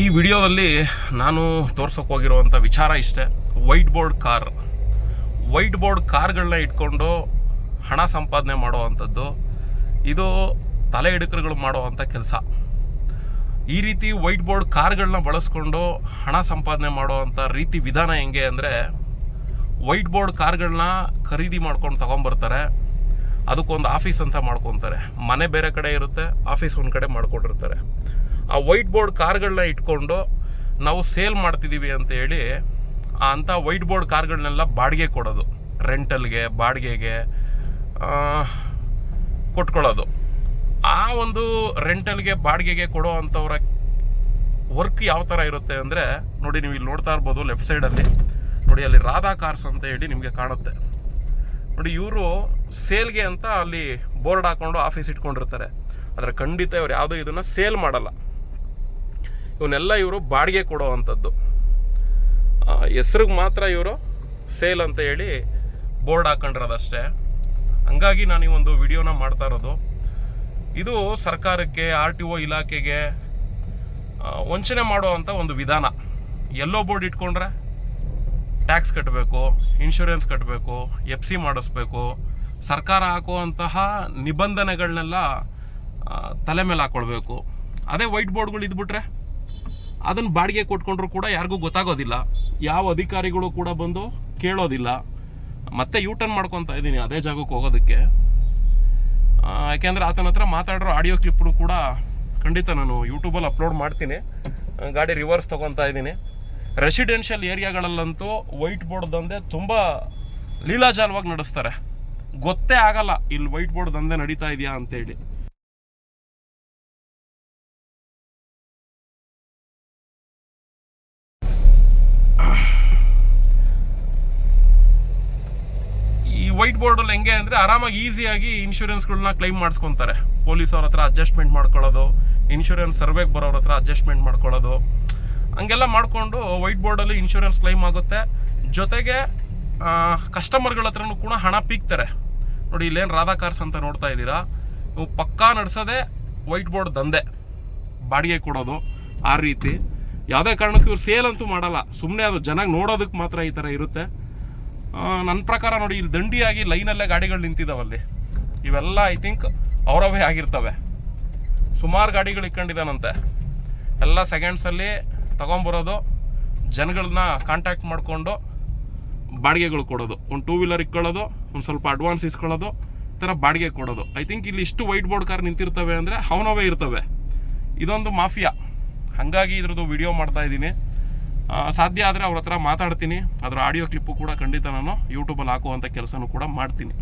ಈ ವಿಡಿಯೋದಲ್ಲಿ ನಾನು ತೋರ್ಸೋಕೆ ಹೋಗಿರುವಂಥ ವಿಚಾರ ಇಷ್ಟೇ. White board car. White board ಕಾರ್ಗಳನ್ನ ಇಟ್ಕೊಂಡು ಹಣ ಸಂಪಾದನೆ ಮಾಡುವಂಥದ್ದು, ಇದು ತಲೆ ಹಿಡಕರುಗಳು ಮಾಡುವಂಥ ಕೆಲಸ. ಈ ರೀತಿ ವೈಟ್ ಬೋರ್ಡ್ ಕಾರ್ಗಳನ್ನ ಬಳಸ್ಕೊಂಡು ಹಣ ಸಂಪಾದನೆ ಮಾಡುವಂಥ ರೀತಿ ವಿಧಾನ ಹೆಂಗೆ ಅಂದರೆ, ವೈಟ್ ಬೋರ್ಡ್ ಕಾರ್ಗಳನ್ನ ಖರೀದಿ ಮಾಡ್ಕೊಂಡು ತೊಗೊಂಬರ್ತಾರೆ. ಅದಕ್ಕೊಂದು ಆಫೀಸ್ ಅಂತ ಮಾಡ್ಕೊತಾರೆ. ಮನೆ ಬೇರೆ ಕಡೆ ಇರುತ್ತೆ, ಆಫೀಸ್ ಒಂದು ಕಡೆ ಮಾಡ್ಕೊಂಡಿರ್ತಾರೆ. ಆ ವೈಟ್ ಬೋರ್ಡ್ ಕಾರ್ಗಳನ್ನ ಇಟ್ಕೊಂಡು ನಾವು ಸೇಲ್ ಮಾಡ್ತಿದ್ದೀವಿ ಅಂತ ಹೇಳಿ ಅಂಥ ವೈಟ್ ಬೋರ್ಡ್ ಕಾರ್ಗಳನ್ನೆಲ್ಲ ಬಾಡಿಗೆ ಕೊಡೋದು. ರೆಂಟಲ್ಗೆ ಬಾಡಿಗೆಗೆ ಕೊಟ್ಕೊಳ್ಳೋದು. ಆ ಒಂದು ರೆಂಟಲ್ಗೆ ಬಾಡಿಗೆಗೆ ಕೊಡೋ ಅಂಥವ್ರ ವರ್ಕ್ ಯಾವ ಥರ ಇರುತ್ತೆ ಅಂದರೆ ನೋಡಿ ನೀವು ಇಲ್ಲಿ ನೋಡ್ತಾ ಇರ್ಬೋದು ಲೆಫ್ಟ್ ಸೈಡಲ್ಲಿ ನೋಡಿ ಅಲ್ಲಿ ರಾಧಾ ಕಾರ್ಸ್ ಅಂತ ಹೇಳಿ ನಿಮಗೆ ಕಾಣುತ್ತೆ. ನೋಡಿ ಇವರು ಸೇಲ್ಗೆ ಅಂತ ಅಲ್ಲಿ ಬೋರ್ಡ್ ಹಾಕ್ಕೊಂಡು ಆಫೀಸ್ ಇಟ್ಕೊಂಡಿರ್ತಾರೆ. ಆದರೆ ಖಂಡಿತ ಇವ್ರು ಯಾವುದೋ ಇದನ್ನು ಸೇಲ್ ಮಾಡಲ್ಲ. ಇವನ್ನೆಲ್ಲ ಇವರು ಬಾಡಿಗೆ ಕೊಡೋ ಅಂಥದ್ದು. ಹೆಸ್ರಿಗೆ ಮಾತ್ರ ಇವರು ಸೇಲ್ ಅಂತ ಹೇಳಿ ಬೋರ್ಡ್ ಹಾಕೊಂಡಿರೋದಷ್ಟೇ. ಹಂಗಾಗಿ ನಾನು ಈ ಒಂದು ವಿಡಿಯೋನ ಮಾಡ್ತಾ ಇರೋದು. ಇದು ಸರ್ಕಾರಕ್ಕೆ, ಆರ್ ಟಿ ಒ ಇಲಾಖೆಗೆ ವಂಚನೆ ಮಾಡುವಂಥ ಒಂದು ವಿಧಾನ. ಎಲ್ಲೋ ಬೋರ್ಡ್ ಇಟ್ಕೊಂಡ್ರೆ ಟ್ಯಾಕ್ಸ್ ಕಟ್ಟಬೇಕು ಇನ್ಶೂರೆನ್ಸ್ ಕಟ್ಟಬೇಕು ಎಫ್ ಸಿ ಮಾಡಿಸ್ಬೇಕು. ಸರ್ಕಾರ ಹಾಕುವಂತಹ ನಿಬಂಧನೆಗಳನ್ನೆಲ್ಲ ತಲೆ ಮೇಲೆ ಹಾಕ್ಕೊಳ್ಬೇಕು ಅದೇ ವೈಟ್ ಬೋರ್ಡ್ಗಳು ಇದ್ಬಿಟ್ರೆ ಅದನ್ನು ಬಾಡಿಗೆ ಕೊಟ್ಕೊಂಡ್ರು ಕೂಡ ಯಾರಿಗೂ ಗೊತ್ತಾಗೋದಿಲ್ಲ. ಯಾವ ಅಧಿಕಾರಿಗಳು ಕೂಡ ಬಂದು ಕೇಳೋದಿಲ್ಲ. ಮತ್ತೆ ಯೂ ಟರ್ನ್ ಮಾಡ್ಕೊತಾ ಇದ್ದೀನಿ ಅದೇ ಜಾಗಕ್ಕೆ ಹೋಗೋದಕ್ಕೆ. ಯಾಕೆಂದರೆ ಆತನ ಹತ್ರ ಮಾತಾಡಿರೋ ಆಡಿಯೋ ಕ್ಲಿಪ್ನು ಕೂಡ ಖಂಡಿತ ನಾನು ಯೂಟ್ಯೂಬಲ್ಲಿ ಅಪ್ಲೋಡ್ ಮಾಡ್ತೀನಿ. ಗಾಡಿ ರಿವರ್ಸ್ ತೊಗೊತಾ ಇದ್ದೀನಿ. ರೆಸಿಡೆನ್ಷಿಯಲ್ ಏರಿಯಾಗಳಲ್ಲಂತೂ ವೈಟ್ ಬೋರ್ಡ್ ದಂಧೆ ತುಂಬ ಲೀಲಾಜಾಲವಾಗಿ ನಡೆಸ್ತಾರೆ. ಗೊತ್ತೇ ಆಗಲ್ಲ, ಇಲ್ಲಿ ವೈಟ್ ಬೋರ್ಡ್ ದಂಧೆ ನಡೀತಾ ಇದೆಯಾ ಅಂತೇಳಿ ಈ ವೈಟ್ ಬೋರ್ಡಲ್ಲಿ ಹೆಂಗೆ ಅಂದರೆ ಆರಾಮಾಗಿ ಈಸಿಯಾಗಿ ಇನ್ಶೂರೆನ್ಸ್ಗಳನ್ನ ಕ್ಲೈಮ್ ಮಾಡಿಸ್ಕೊತಾರೆ. ಪೊಲೀಸ್ ಅವ್ರ ಹತ್ರ ಅಡ್ಜಸ್ಟ್ಮೆಂಟ್ ಮಾಡ್ಕೊಳ್ಳೋದು ಇನ್ಶೂರೆನ್ಸ್ ಸರ್ವೆಗೆ ಬರೋರ ಹತ್ರ ಅಡ್ಜಸ್ಟ್ಮೆಂಟ್ ಮಾಡ್ಕೊಳ್ಳೋದು. ಹಂಗೆಲ್ಲ ಮಾಡಿಕೊಂಡು ವೈಟ್ ಬೋರ್ಡಲ್ಲಿ ಇನ್ಶೂರೆನ್ಸ್ ಕ್ಲೈಮ್ ಆಗುತ್ತೆ. ಜೊತೆಗೆ ಕಸ್ಟಮರ್ಗಳ ಹತ್ರನೂ ಕೂಡ ಹಣ ಪೀಕ್ತಾರೆ. ನೋಡಿ, ಇಲ್ಲೇನು ರಾಧಾ ಕಾರ್ಸ್ ಅಂತ ನೋಡ್ತಾ ಇದ್ದೀರಾ? ನೀವು ಪಕ್ಕಾ ನಡೆಸೋದೇ ವೈಟ್ ಬೋರ್ಡ್ ದಂಧೆ. ಬಾಡಿಗೆ ಕೊಡೋದು ಆ ರೀತಿ. ಯಾವುದೇ ಕಾರಣಕ್ಕೂ ಇವ್ರು ಸೇಲ್ ಅಂತೂ ಮಾಡಲ್ಲ. ಸುಮ್ಮನೆ ಅದು ಜನ ನೋಡೋದಕ್ಕೆ ಮಾತ್ರ ಈ ಥರ ಇರುತ್ತೆ. ನನ್ನ ಪ್ರಕಾರ ನೋಡಿ, ಇಲ್ಲಿ ದಂಡಿಯಾಗಿ ಲೈನಲ್ಲೇ ಗಾಡಿಗಳು ನಿಂತಿದ್ದಾವಲ್ಲಿ ಇವೆಲ್ಲ ಐ ಥಿಂಕ್ ಅವರವೇ ಆಗಿರ್ತವೆ. ಸುಮಾರು ಗಾಡಿಗಳು ಇಕ್ಕೊಂಡಿದ್ದಾನಂತೆ. ಎಲ್ಲ ಸೆಕೆಂಡ್ಸಲ್ಲಿ ತಗೊಂಬರೋದು ಜನಗಳನ್ನ ಕಾಂಟ್ಯಾಕ್ಟ್ ಮಾಡಿಕೊಂಡು ಬಾಡಿಗೆಗಳು ಕೊಡೋದು. ಒಂದು ಟೂ ವೀಲರ್ ಇಕ್ಕೊಳ್ಳೋದು, ಒಂದು ಸ್ವಲ್ಪ ಅಡ್ವಾನ್ಸ್ ಇಸ್ಕೊಳ್ಳೋದು, ಈ ಥರ ಬಾಡಿಗೆ ಕೊಡೋದು. ಐ ಥಿಂಕ್ ಇಲ್ಲಿ ಇಷ್ಟು ವೈಟ್ ಬೋರ್ಡ್ ಕಾರ್ ನಿಂತಿರ್ತವೆ ಅಂದರೆ ಅವನವೇ ಇರ್ತವೆ. ಇದೊಂದು ಮಾಫಿಯಾ ಹಾಗಾಗಿ ಇದ್ರದ್ದು ವಿಡಿಯೋ ಮಾಡ್ತಾ ಇದ್ದೀನಿ. ಸಾಧ್ಯ ಆದರೆ ಅವ್ರ ಹತ್ರ ಮಾತಾಡ್ತೀನಿ. ಅದರ ಆಡಿಯೋ ಕ್ಲಿಪ್ಪು ಕೂಡ ಖಂಡಿತ ನಾನು ಯೂಟ್ಯೂಬಲ್ಲಿ ಹಾಕುವಂಥ ಕೆಲಸನೂ ಕೂಡ ಮಾಡ್ತೀನಿ.